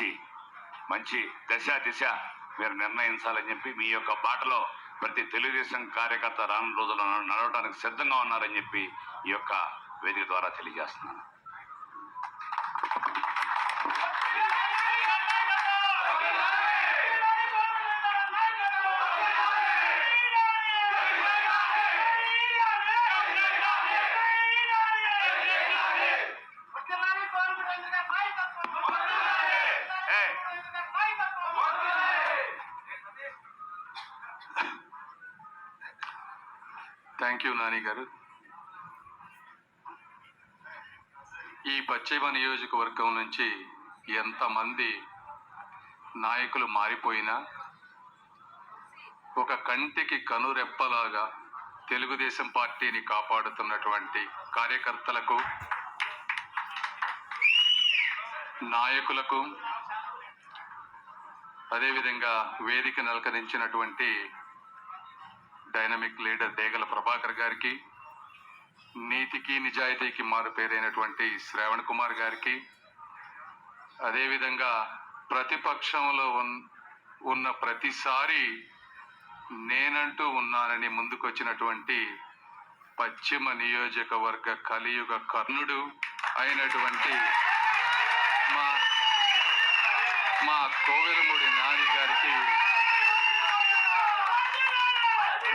మంచి మంచి దశ దిశ మీరు నిర్ణయించాలని చెప్పి మీ యొక్క బాటలో ప్రతి తెలుగుదేశం కార్యకర్త రానున్న రోజుల్లో నడవడానికి సిద్ధంగా ఉన్నారని చెప్పి ఈ యొక్క వేదిక ద్వారా తెలియజేస్తున్నాను. థ్యాంక్ యూ నాని గారు. ఈ పశ్చిమ నియోజకవర్గం నుంచి ఎంతమంది నాయకులు మారిపోయినా ఒక కంటికి కనురెప్పలాగా తెలుగుదేశం పార్టీని కాపాడుతున్నటువంటి కార్యకర్తలకు నాయకులకు అదేవిధంగా వేదిక నలకరించినటువంటి డైనమిక్ లీడర్ దేగల ప్రభాకర్ గారికి నీతికి నిజాయితీకి మారు పేరైనటువంటి శ్రావణ్ కుమార్ గారికి. అదేవిధంగా ప్రతిపక్షంలో ఉన్- ఉన్న ప్రతిసారి నేనంటూ ఉన్నానని ముందుకొచ్చినటువంటి పశ్చిమ నియోజకవర్గ కలియుగ కర్ణుడు అయినటువంటి మా మా కోవెలమూడి నాని గారికి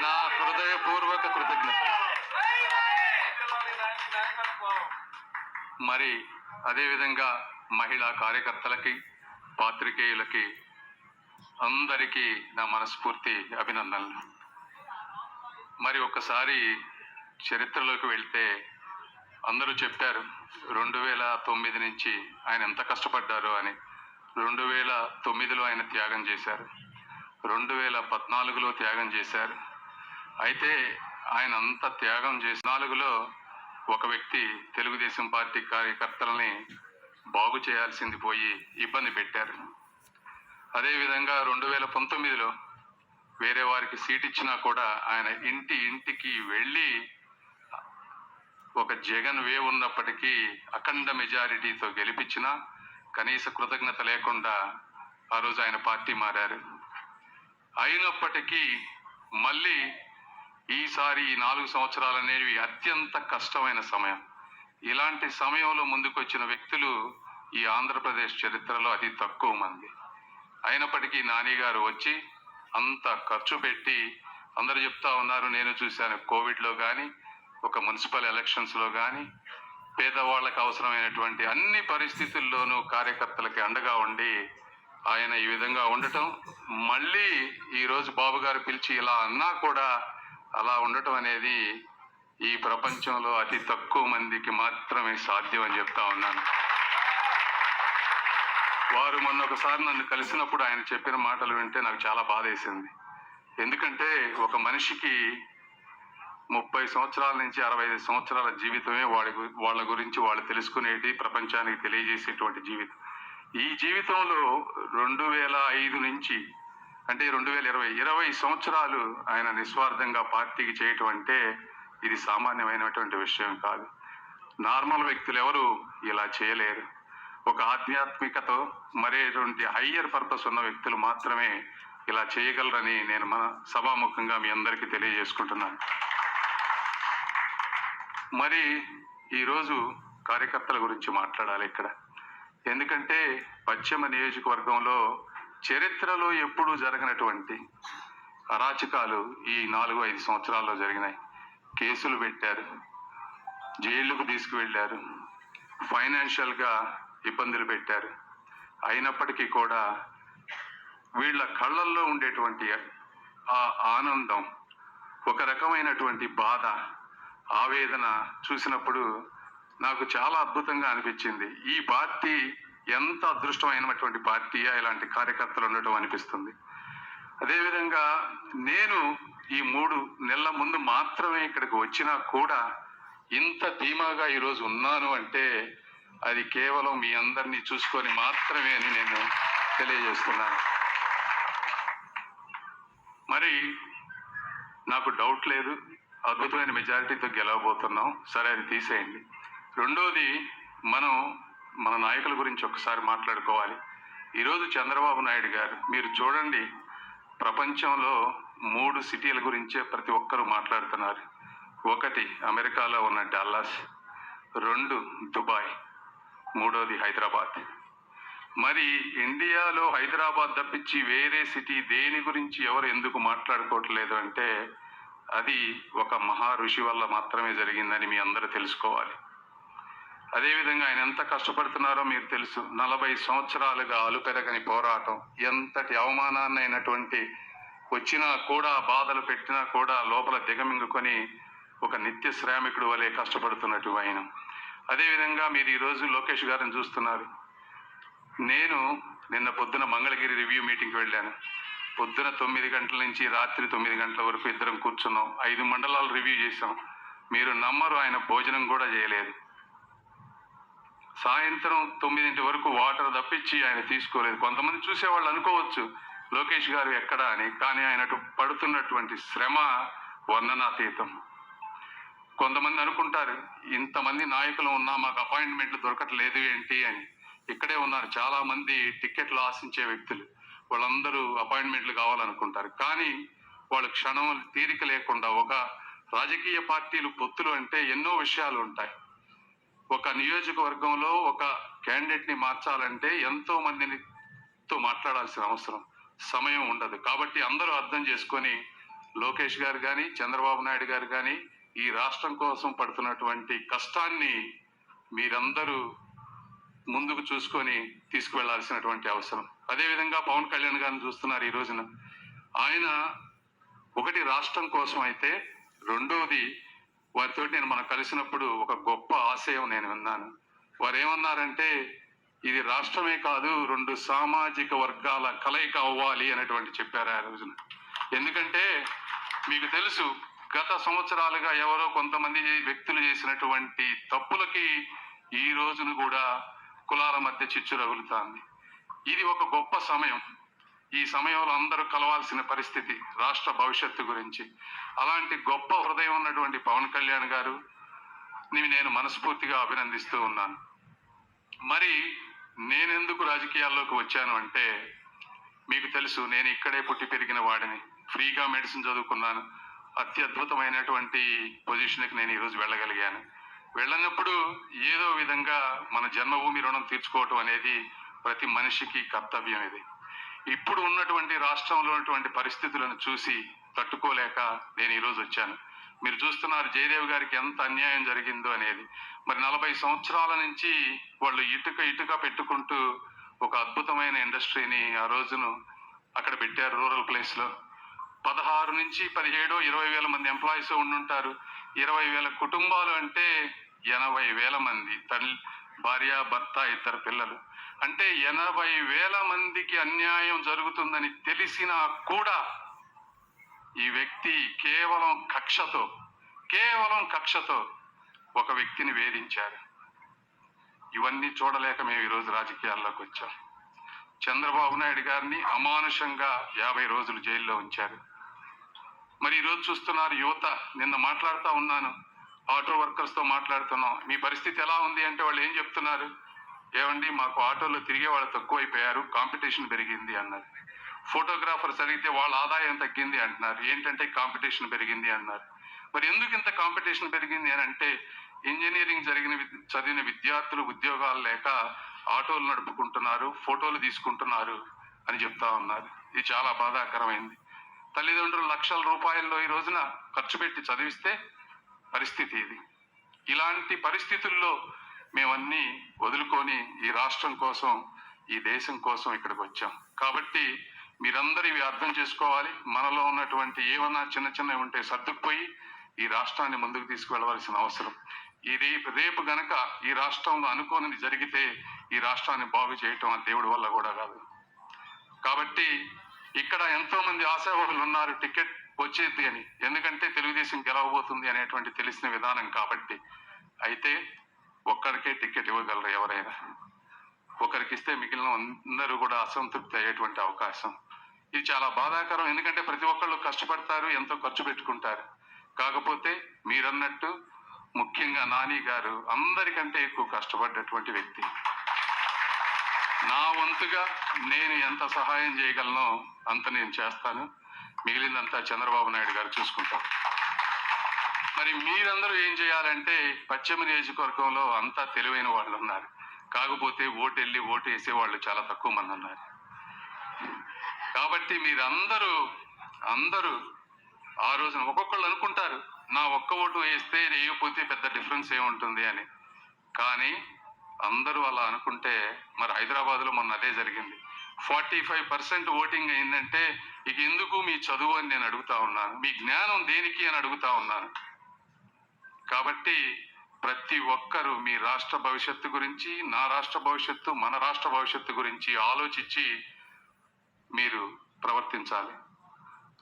నా హృదయపూర్వక కృతజ్ఞత. మరి అదేవిధంగా మహిళా కార్యకర్తలకి పాత్రికేయులకి అందరికీ నా మనస్ఫూర్తి అభినందనలు. మరి ఒక్కసారి చరిత్రలోకి వెళ్తే అందరూ చెప్పారు రెండు వేల తొమ్మిది నుంచి ఆయన ఎంత కష్టపడ్డారు అని. రెండు వేల తొమ్మిదిలో ఆయన త్యాగం చేశారు. రెండు వేల పద్నాలుగులో త్యాగం చేశారు. అయితే ఆయన అంత త్యాగం చేసి నాలుగులో ఒక వ్యక్తి తెలుగుదేశం పార్టీ కార్యకర్తలని బాగు చేయాల్సింది పోయి ఇబ్బంది పెట్టారు. అదేవిధంగా రెండు వేల పంతొమ్మిదిలో వేరే వారికి సీట్ ఇచ్చినా కూడా ఆయన ఇంటి ఇంటికి వెళ్ళి ఒక జగన్ వే ఉన్నప్పటికీ అఖండ మెజారిటీతో గెలిపించిన కనీస కృతజ్ఞత లేకుండా ఆ రోజు ఆయన పార్టీ మారారు. అయినప్పటికీ మళ్ళీ ఈసారి ఈ నాలుగు సంవత్సరాలు అనేవి అత్యంత కష్టమైన సమయం. ఇలాంటి సమయంలో ముందుకొచ్చిన వ్యక్తులు ఈ ఆంధ్రప్రదేశ్ చరిత్రలో అతి తక్కువ మంది. అయినప్పటికీ నానిగారు వచ్చి అంత ఖర్చు పెట్టి అందరు చెప్తా ఉన్నారు నేను చూశాను కోవిడ్లో కానీ ఒక మున్సిపల్ ఎలక్షన్స్లో కానీ పేదవాళ్ళకి అవసరమైనటువంటి అన్ని పరిస్థితుల్లోనూ కార్యకర్తలకి అండగా ఉండి ఆయన ఈ విధంగా ఉండటం. మళ్ళీ ఈరోజు బాబు గారు పిలిచి ఇలా అన్నా కూడా అలా ఉండటం అనేది ఈ ప్రపంచంలో అతి తక్కువ మందికి మాత్రమే సాధ్యం అని చెప్తా ఉన్నాను. వారు మొన్న ఒకసారి నన్ను కలిసినప్పుడు ఆయన చెప్పిన మాటలు వింటే నాకు చాలా బాధ వేసింది. ఎందుకంటే ఒక మనిషికి ముప్పై సంవత్సరాల నుంచి అరవై ఐదు సంవత్సరాల జీవితమే వాడి గు- వాళ్ళ గురించి వాళ్ళు తెలుసుకునేటి ప్రపంచానికి తెలియజేసేటువంటి జీవితం. ఈ జీవితంలో రెండు వేల ఐదు నుంచి అంటే రెండు వేల ఇరవై ఇరవై సంవత్సరాలు ఆయన నిస్వార్థంగా పార్టీకి చేయటం అంటే ఇది సామాన్యమైనటువంటి విషయం కాదు. నార్మల్ వ్యక్తులు ఎవరు ఇలా చేయలేరు. ఒక ఆధ్యాత్మికతో మరేటువంటి హయ్యర్ పర్పస్ ఉన్న వ్యక్తులు మాత్రమే ఇలా చేయగలరని నేను మన సభాముఖంగా మీ అందరికీ తెలియజేసుకుంటున్నాను. మరి ఈరోజు కార్యకర్తల గురించి మాట్లాడాలి ఇక్కడ. ఎందుకంటే పశ్చిమ నియోజకవర్గంలో చరిత్రలో ఎప్పుడూ జరగనటువంటి అరాచకాలు ఈ నాలుగు ఐదు సంవత్సరాల్లో జరిగినాయి. కేసులు పెట్టారు. జైళ్ళకు తీసుకువెళ్ళారు. ఫైనాన్షియల్గా ఇబ్బందులు పెట్టారు. అయినప్పటికీ కూడా వీళ్ళ కళ్ళల్లో ఉండేటువంటి ఆ ఆనందం ఒక రకమైనటువంటి బాధ ఆవేదన చూసినప్పుడు నాకు చాలా అద్భుతంగా అనిపించింది. ఈ పార్టీ ఎంత అదృష్టమైనటువంటి పార్టీయా ఇలాంటి కార్యకర్తలు ఉండటం అనిపిస్తుంది. అదేవిధంగా నేను ఈ మూడు నెలల ముందు మాత్రమే ఇక్కడికి వచ్చినా కూడా ఇంత ధీమాగా ఈరోజు ఉన్నాను అంటే అది కేవలం మీ అందరినీ చూసుకొని మాత్రమే అని నేను తెలియజేస్తున్నాను. మరి నాకు డౌట్ లేదు. అద్భుతమైన మెజారిటీతో గెలవబోతున్నాం. సరే అది తీసేయండి. రెండోది మనం మన నాయకుల గురించి ఒకసారి మాట్లాడుకోవాలి. ఈరోజు చంద్రబాబు నాయుడు గారు మీరు చూడండి ప్రపంచంలో మూడు సిటీల గురించే ప్రతి ఒక్కరూ మాట్లాడుతున్నారు. ఒకటి అమెరికాలో ఉన్న డల్లాస్ రెండు దుబాయ్ మూడోది హైదరాబాద్. మరి ఇండియాలో హైదరాబాద్ తప్పించి వేరే సిటీ దేని గురించి ఎవరు ఎందుకు మాట్లాడుకోవట్లేదు అంటే అది ఒక మహా ఋషి వల్ల మాత్రమే జరిగిందని మీ అందరూ తెలుసుకోవాలి. అదేవిధంగా ఆయన ఎంత కష్టపడుతున్నారో మీరు తెలుసు. నలభై సంవత్సరాలుగా అలుపెరగని పోరాటం ఎంతటి అవమానాన్ని అయినటువంటి వచ్చినా కూడా బాధలు పెట్టినా కూడా లోపల దిగమింగుకొని ఒక నిత్య శ్రామికుడు వలె కష్టపడుతున్నట్టు ఆయన. అదేవిధంగా మీరు ఈరోజు లోకేష్ గారిని చూస్తున్నారు. నేను నిన్న పొద్దున మంగళగిరి రివ్యూ మీటింగ్కి వెళ్ళాను. పొద్దున తొమ్మిది గంటల నుంచి రాత్రి తొమ్మిది గంటల వరకు ఇద్దరం కూర్చున్నాం. ఐదు మండలాలు రివ్యూ చేసాం మీరు నమ్మరు ఆయన భోజనం కూడా చేయలేదు. సాయంత్రం తొమ్మిదింటి వరకు వాటర్ తప్పించి ఆయన తీసుకోలేదు. కొంతమంది చూసేవాళ్ళు అనుకోవచ్చు లోకేష్ గారు ఎక్కడా అని కానీ ఆయన పడుతున్నటువంటి శ్రమ వర్ణనాతీతం. కొంతమంది అనుకుంటారు ఇంతమంది నాయకులు ఉన్నా మాకు అపాయింట్మెంట్లు దొరకట్లేదు ఏంటి అని. ఇక్కడే ఉన్నారు చాలా మంది టికెట్లు ఆశించే వ్యక్తులు. వాళ్ళందరూ అపాయింట్మెంట్లు కావాలనుకుంటారు. కానీ వాళ్ళు క్షణం తీరిక లేకుండా ఒక రాజకీయ పార్టీలు పొత్తులు అంటే ఎన్నో విషయాలు ఉంటాయి. ఒక నియోజకవర్గంలో ఒక క్యాండిడేట్ని మార్చాలంటే ఎంతో మందినితో మాట్లాడాల్సిన అవసరం. సమయం ఉండదు. కాబట్టి అందరూ అర్థం చేసుకొని లోకేష్ గారు కానీ చంద్రబాబు నాయుడు గారు కానీ ఈ రాష్ట్రం కోసం పడుతున్నటువంటి కష్టాన్ని మీరందరూ ముందుకు చూసుకొని తీసుకువెళ్ళాల్సినటువంటి అవసరం. అదేవిధంగా పవన్ కళ్యాణ్ గారిని చూస్తున్నారు ఈ రోజున. ఆయన ఒకటి రాష్ట్రం కోసం అయితే రెండోది వారితో నేను మనం కలిసినప్పుడు ఒక గొప్ప ఆశయం నేను విన్నాను. వారు ఏమన్నారంటే ఇది రాష్ట్రమే కాదు రెండు సామాజిక వర్గాల కలయిక అవ్వాలి అనేటువంటి చెప్పారు ఆ రోజున. ఎందుకంటే మీకు తెలుసు గత సంవత్సరాలుగా ఎవరో కొంతమంది వ్యక్తులు చేసినటువంటి తప్పులకి ఈ రోజును కూడా కులాల మధ్య చిచ్చు రగులుతాంది. ఇది ఒక గొప్ప సమయం. ఈ సమయంలో అందరూ కలవాల్సిన పరిస్థితి రాష్ట్ర భవిష్యత్తు గురించి. అలాంటి గొప్ప హృదయం ఉన్నటువంటి పవన్ కళ్యాణ్ గారు నేను మనస్ఫూర్తిగా అభినందిస్తూ ఉన్నాను. మరి నేనెందుకు రాజకీయాల్లోకి వచ్చాను అంటే మీకు తెలుసు నేను ఇక్కడే పుట్టి పెరిగిన వాడిని. ఫ్రీగా మెడిసిన్ చదువుకున్నాను. అత్యద్భుతమైనటువంటి పొజిషన్కి నేను ఈరోజు వెళ్ళగలిగాను. వెళ్ళినప్పుడు ఏదో విధంగా మన జన్మభూమి రుణం తీర్చుకోవటం అనేది ప్రతి మనిషికి కర్తవ్యం ఇది. ఇప్పుడు ఉన్నటువంటి రాష్ట్రంలో ఉన్నటువంటి పరిస్థితులను చూసి తట్టుకోలేక నేను ఈరోజు వచ్చాను. మీరు చూస్తున్నారు జయదేవ్ గారికి ఎంత అన్యాయం జరిగిందో అనేది. మరి నలభై సంవత్సరాల నుంచి వాళ్ళు ఇటుక ఇటుక పెట్టుకుంటూ ఒక అద్భుతమైన ఇండస్ట్రీని ఆ రోజును అక్కడ పెట్టారు రూరల్ ప్లేస్లో. పదహారు నుంచి పదిహేడు ఇరవై వేల మంది ఎంప్లాయీస్ ఉండుంటారు. ఇరవై వేల కుటుంబాలు అంటే ఎనభై వేల మంది తల్లి భార్య భర్త ఇద్దరు పిల్లలు. అంటే ఎనభై వేల మందికి అన్యాయం జరుగుతుందని తెలిసినా కూడా ఈ వ్యక్తి కేవలం కక్షతో కేవలం కక్షతో ఒక వ్యక్తిని వేధించారు. ఇవన్నీ చూడలేక మేము ఈరోజు రాజకీయాల్లోకి వచ్చాం. చంద్రబాబు నాయుడు గారిని అమానుషంగా యాభై రోజులు జైల్లో ఉంచారు. మరి ఈరోజు చూస్తున్నారు యువత నిన్న మాట్లాడుతూ ఉన్నాను. ఆటో వర్కర్స్తో మాట్లాడుతున్నాం. మీ పరిస్థితి ఎలా ఉంది అంటే వాళ్ళు ఏం చెప్తున్నారు? ఏమండి మాకు ఆటోలో తిరిగే వాళ్ళు తక్కువైపోయారు కాంపిటీషన్ పెరిగింది అన్నారు. ఫోటోగ్రాఫర్స్ అడిగితే వాళ్ళ ఆదాయం తగ్గింది అంటున్నారు. ఏంటంటే కాంపిటీషన్ పెరిగింది అన్నారు. మరి ఎందుకు ఇంత కాంపిటీషన్ పెరిగింది అని అంటే ఇంజనీరింగ్ జరిగిన చదివిన విద్యార్థులు ఉద్యోగాలు లేక ఆటోలు నడుపుకుంటున్నారు ఫోటోలు తీసుకుంటున్నారు అని చెప్తా ఉన్నారు. ఇది చాలా బాధాకరమైంది. తల్లిదండ్రులు లక్షల రూపాయల్లో ఈ రోజున ఖర్చు పెట్టి చదివిస్తే పరిస్థితి ఇది. ఇలాంటి పరిస్థితుల్లో మేమన్నీ వదులుకొని ఈ రాష్ట్రం కోసం ఈ దేశం కోసం ఇక్కడికి వచ్చాం. కాబట్టి మీరందరూ ఇవి అర్థం చేసుకోవాలి. మనలో ఉన్నటువంటి ఏమన్నా చిన్న చిన్నవి ఉంటే సర్దుకుపోయి ఈ రాష్ట్రాన్ని ముందుకు తీసుకువెళ్ళవలసిన అవసరం. ఈ రేపు రేపు గనక ఈ రాష్ట్రంలో అనుకోనిది జరిగితే ఈ రాష్ట్రాన్ని బాగు చేయటం ఆ దేవుడి వల్ల కూడా కాదు. కాబట్టి ఇక్కడ ఎంతో మంది ఆశావాహులు ఉన్నారు టికెట్ వచ్చేది అని. ఎందుకంటే తెలుగుదేశం గెలవబోతుంది అనేటువంటి తెలిసిన విధానం కాబట్టి. అయితే ఒక్కరికే టికెట్ ఇవ్వగలరు ఎవరైనా. ఒకరికి ఇస్తే మిగిలిన అందరూ కూడా అసంతృప్తి అయ్యేటువంటి అవకాశం. ఇది చాలా బాధాకరం. ఎందుకంటే ప్రతి ఒక్కళ్ళు కష్టపడతారు ఎంతో ఖర్చు పెట్టుకుంటారు. కాకపోతే మీరన్నట్టు ముఖ్యంగా నాని గారు అందరికంటే ఎక్కువ కష్టపడ్డటువంటి వ్యక్తి. నా వంతుగా నేను ఎంత సహాయం చేయగలనో అంత నేను చేస్తాను. మిగిలిందంతా చంద్రబాబు నాయుడు గారు చూసుకుంటారు. మరి మీరందరూ ఏం చేయాలంటే పశ్చిమ నియోజకవర్గంలో అంతా తెలివైన వాళ్ళు ఉన్నారు. కాకపోతే ఓటు వెళ్ళి ఓటు వేసే వాళ్ళు చాలా తక్కువ మంది ఉన్నారు. కాబట్టి మీరందరూ అందరూ ఆ రోజున ఒక్కొక్కళ్ళు అనుకుంటారు నా ఒక్క ఓటు వేస్తే వేయకపోతే పెద్ద డిఫరెన్స్ ఏముంటుంది అని. కానీ అందరూ అలా అనుకుంటే మరి హైదరాబాద్లో మొన్న అదే జరిగింది. ఫార్టీ ఫైవ్ పర్సెంట్ ఓటింగ్ అయిందంటే ఇక ఎందుకు మీ చదువు అని నేను అడుగుతా ఉన్నాను? మీ జ్ఞానం దేనికి అని అడుగుతా ఉన్నాను? కాబట్టి ప్రతి ఒక్కరూ మీ రాష్ట్ర భవిష్యత్తు గురించి నా రాష్ట్ర భవిష్యత్తు మన రాష్ట్ర భవిష్యత్తు గురించి ఆలోచించి మీరు ప్రవర్తించాలి.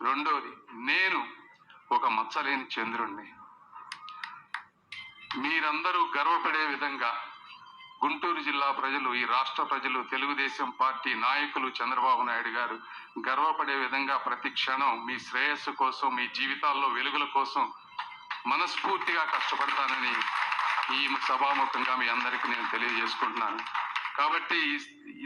రెండోది నేను ఒక మచ్చలేని చంద్రుణ్ణి. మీరందరూ గర్వపడే విధంగా గుంటూరు జిల్లా ప్రజలు ఈ రాష్ట్ర ప్రజలు తెలుగుదేశం పార్టీ నాయకులు చంద్రబాబు నాయుడు గారు గర్వపడే విధంగా ప్రతి క్షణం మీ శ్రేయస్సు కోసం మీ జీవితాల్లో వెలుగుల కోసం మనస్ఫూర్తిగా కష్టపడతానని ఈ సభాముఖంగా మీ అందరికీ నేను తెలియజేసుకుంటున్నాను. కాబట్టి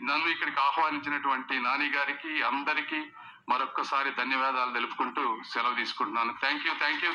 నన్ను ఇక్కడికి ఆహ్వానించినటువంటి నాని గారికి అందరికీ మరొక్కసారి ధన్యవాదాలు తెలుపుకుంటూ సెలవు తీసుకుంటున్నాను. Thank you thank you